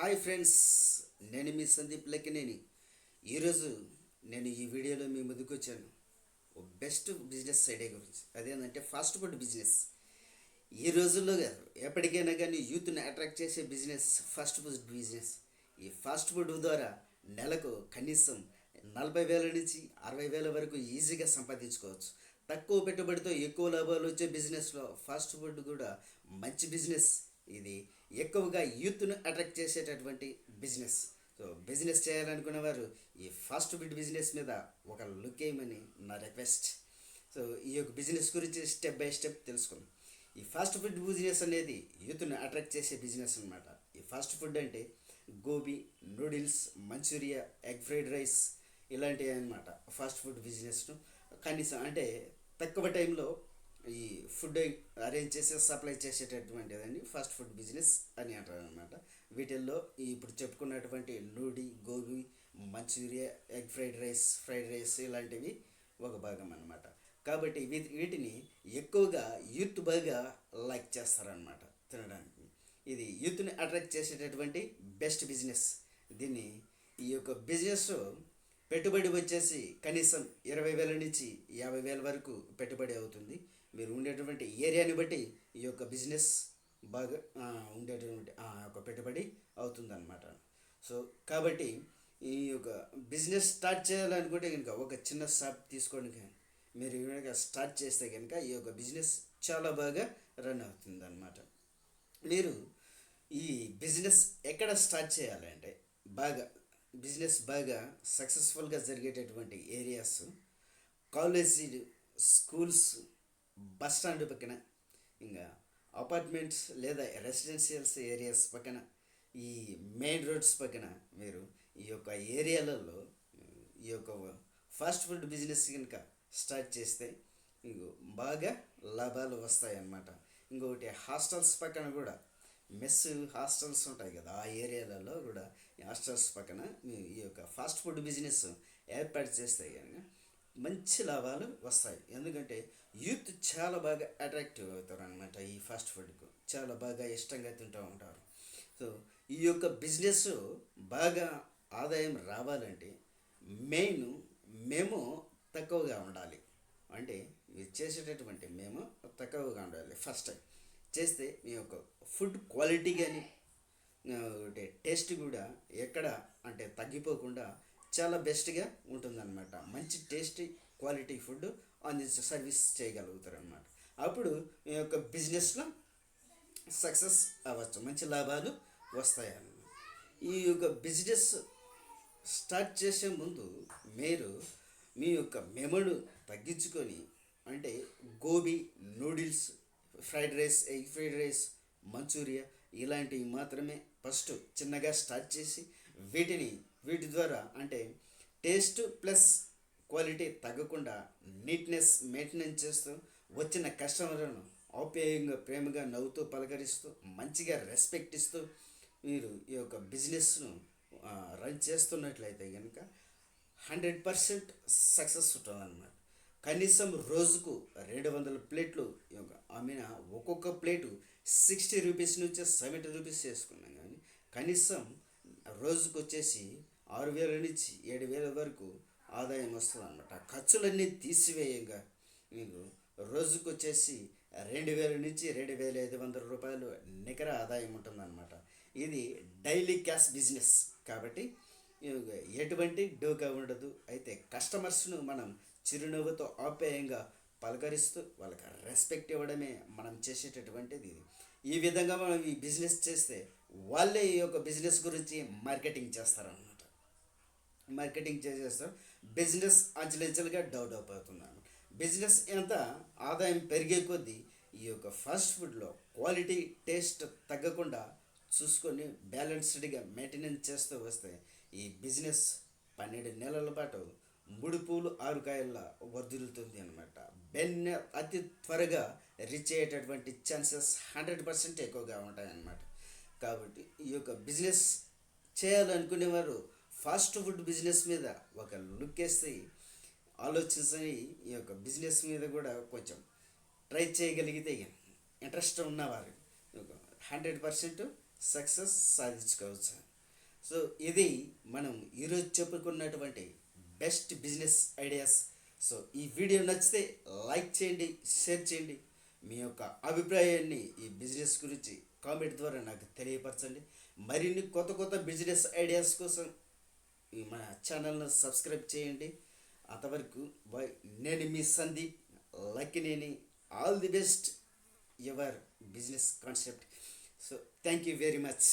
Hi friends నేను మీ సందీప్ లెక్కనేని. ఈరోజు నేను ఈ వీడియోలో మీ ముందుకు వచ్చాను. ఓ బెస్ట్ బిజినెస్ ఐడియా గురించి. అదేంటంటే ఫాస్ట్ ఫుడ్ బిజినెస్. ఈ రోజుల్లో ఎప్పటికైనా కానీ యూత్ని అట్రాక్ట్ చేసే బిజినెస్ ఫాస్ట్ ఫుడ్ బిజినెస్. ఈ ఫాస్ట్ ఫుడ్ ద్వారా నెలకు కనీసం నలభై వేల నుంచి అరవై వేల వరకు ఈజీగా సంపాదించుకోవచ్చు. తక్కువ పెట్టుబడితో ఎక్కువ లాభాలు వచ్చే బిజినెస్లో ఫాస్ట్ ఫుడ్ కూడా మంచి బిజినెస్. ఇది ఎక్కువగా యూత్ను అట్రాక్ట్ చేసేటటువంటి బిజినెస్. సో బిజినెస్ చేయాలనుకునే వారు ఈ ఫాస్ట్ ఫుడ్ బిజినెస్ మీద ఒక లుక్ వేయమని నా రిక్వెస్ట్. సో ఈ యొక్క బిజినెస్ గురించి స్టెప్ బై స్టెప్ తెలుసుకుందాం. ఈ ఫాస్ట్ ఫుడ్ బిజినెస్ అనేది యూత్ను అట్రాక్ట్ చేసే బిజినెస్ అనమాట ఈ ఫాస్ట్ ఫుడ్ అంటే gobi noodles manchurian egg fried rice ఇలాంటివి అనమాట ఫాస్ట్ ఫుడ్ బిజినెస్ను. కనీసం అంటే తక్కువ టైంలో ఈ ఫుడ్ అరేంజ్ చేసే సప్లై చేసేటటువంటిదండి ఫాస్ట్ ఫుడ్ బిజినెస్ అని అంటారు అనమాట వీటిల్లో ఇప్పుడు చెప్పుకున్నటువంటి నూడి gobi manchurian egg fried rice fried rice ఇలాంటివి ఒక భాగం అనమాట కాబట్టి వీ వీటిని ఎక్కువగా యూత్ బాగా లైక్ చేస్తారనమాట తినడానికి. ఇది యూత్ని అట్రాక్ట్ చేసేటటువంటి బెస్ట్ బిజినెస్. దీన్ని ఈ యొక్క బిజినెస్ పెట్టుబడి వచ్చేసి కనీసం ఇరవై వేల నుంచి యాభై వేల వరకు పెట్టుబడి అవుతుంది. మీరు ఉండేటువంటి ఏరియాని బట్టి ఈ యొక్క బిజినెస్ బాగా ఉండేటటువంటి ఉండేటువంటి ఆ యొక్క పెట్టుబడి అవుతుందన్నమాట. సో కాబట్టి ఈ యొక్క బిజినెస్ స్టార్ట్ చేయాలనుకుంటే కనుక ఒక చిన్న షాప్ తీసుకోండి కానీ మీరు కనుక స్టార్ట్ చేస్తే కనుక ఈ యొక్క బిజినెస్ చాలా బాగా రన్ అవుతుంది అనమాట మీరు ఈ బిజినెస్ ఎక్కడ స్టార్ట్ చేయాలంటే బాగా బిజినెస్ బాగా సక్సెస్ఫుల్గా జరిగేటటువంటి ఏరియాస్ కాలేజీలు స్కూల్స్ బస్ స్టాండ్ పక్కన ఇంకా అపార్ట్మెంట్స్ లేదా రెసిడెన్షియల్స్ ఏరియాస్ పక్కన ఈ మెయిన్ రోడ్స్ పక్కన మీరు ఈ యొక్క ఏరియాలలో ఈ యొక్క ఫాస్ట్ ఫుడ్ బిజినెస్ కనుక స్టార్ట్ చేస్తే ఇంకో బాగా లాభాలు వస్తాయి అన్నమాట ఇంకొకటి హాస్టల్స్ పక్కన కూడా మెస్ హాస్టల్స్ ఉంటాయి కదా ఆ ఏరియాలలో కూడా హాస్టల్స్ పక్కన ఈ యొక్క ఫాస్ట్ ఫుడ్ బిజినెస్ ఏర్పాటు చేస్తే కనుక మంచి లాభాలు వస్తాయి. ఎందుకంటే యూత్ చాలా బాగా అట్రాక్టివ్ అవుతారు అనమాట ఈ ఫాస్ట్ ఫుడ్కు. చాలా బాగా ఇష్టంగా తింటూ ఉంటారు. సో ఈ యొక్క బిజినెస్ బాగా ఆదాయం రావాలంటే మెయిన్ మేము తక్కువగా ఉండాలి. అంటే మీరు చేసేటటువంటి మేము తక్కువగా ఉండాలి ఫస్ట్ చేస్తే మీ యొక్క ఫుడ్ క్వాలిటీ కానీ టేస్ట్ కూడా ఎక్కడ అంటే తగ్గిపోకుండా చాలా బెస్ట్గా ఉంటుందన్నమాట. మంచి టేస్టీ క్వాలిటీ ఫుడ్ అందించ సర్వీస్ చేయగలుగుతారు అనమాట అప్పుడు మీ యొక్క బిజినెస్లో సక్సెస్ అవ్వచ్చు మంచి లాభాలు వస్తాయి ఈ యొక్క బిజినెస్ స్టార్ట్ చేసే ముందు మీరు మీ యొక్క మెమడు తగ్గించుకొని అంటే gobi noodles fried rice egg fried rice manchurian ఇలాంటివి మాత్రమే ఫస్ట్ చిన్నగా స్టార్ట్ చేసి వీటిని వీటి ద్వారా అంటే టేస్ట్ ప్లస్ క్వాలిటీ తగ్గకుండా నీట్నెస్ మెయింటెనెన్స్ చేస్తూ వచ్చిన కస్టమర్లను ఆప్యాయంగా ప్రేమగా నవ్వుతూ పలకరిస్తూ మంచిగా రెస్పెక్ట్ ఇస్తూ మీరు ఈ యొక్క బిజినెస్ను రన్ చేస్తున్నట్లయితే కనుక హండ్రెడ్ పర్సెంట్ సక్సెస్ ఉంటుందన్నమాట కనీసం రోజుకు రెండు వందల ప్లేట్లు ఈ యొక్క ఒక్కొక్క ప్లేటు సిక్స్టీ రూపీస్ నుంచి సెవెంటీ రూపీస్ చేసుకున్నాం కానీ కనీసం రోజుకు వచ్చేసి ఆరు వేల నుంచి ఏడు వేల వరకు ఆదాయం వస్తుంది అనమాట ఖర్చులన్నీ తీసివేయంగా. మీకు రోజుకు వచ్చేసి రెండు వేల నుంచి రెండు వేల ఐదు వందల రూపాయలు నికర ఆదాయం ఉంటుందన్నమాట. ఇది డైలీ క్యాష్ బిజినెస్ కాబట్టి ఎటువంటి డోకా ఉండదు. అయితే కస్టమర్స్ను మనం చిరునవ్వుతో ఆప్యాయంగా పలకరిస్తూ వాళ్ళకి రెస్పెక్ట్ ఇవ్వడమే మనం చేసేటటువంటిది ఇది. ఈ విధంగా మనం ఈ బిజినెస్ చేస్తే వాళ్ళే ఈ యొక్క బిజినెస్ గురించి మార్కెటింగ్ చేస్తారన్నమాట. మార్కెటింగ్ చేసేస్తారు బిజినెస్ అంచెలంచెలుగా డెవలప్ అవుతున్నాను బిజినెస్ ఎంత? ఆదాయం పెరిగే కొద్దీ ఈ యొక్క ఫాస్ట్ ఫుడ్లో క్వాలిటీ టేస్ట్ తగ్గకుండా చూసుకొని బ్యాలెన్స్డ్గా మెయింటెనెన్స్ చేస్తూ వస్తే ఈ బిజినెస్ పన్నెండు నెలల పాటు మూడు పూలు ఆరు కాయల్లా వర్ధిల్లుతుంది అనమాట బెన్ అతి త్వరగా రీచ్ అయ్యేటటువంటి ఛాన్సెస్ హండ్రెడ్ పర్సెంట్ ఎక్కువగా ఉంటాయన్నమాట. కాబట్టి ఈ యొక్క బిజినెస్ చేయాలనుకునేవారు ఫాస్ట్ ఫుడ్ బిజినెస్ మీద ఒక లుక్ వేసి ఆలోచించని ఈ యొక్క బిజినెస్ మీద కూడా కొంచెం ట్రై చేయగలిగితే ఇంట్రెస్ట్ ఉన్నవారు హండ్రెడ్ పర్సెంట్ సక్సెస్ సాధించుకోవచ్చు. సో ఇది మనం ఈరోజు చెప్పుకున్నటువంటి బెస్ట్ బిజినెస్ ఐడియాస్ సో ఈ వీడియో నచ్చితే లైక్ చేయండి షేర్ చేయండి. మీ యొక్క అభిప్రాయాన్ని ఈ బిజినెస్ గురించి కామెంట్ ద్వారా నాకు తెలియపరచండి. మరిన్ని కొత్త కొత్త బిజినెస్ ఐడియాస్ కోసం ఈ మన ఛానల్ను సబ్స్క్రైబ్ చేయండి. అంతవరకు బై నేను మీ Sandeep Lakkineni all the best your business concept so thank you very much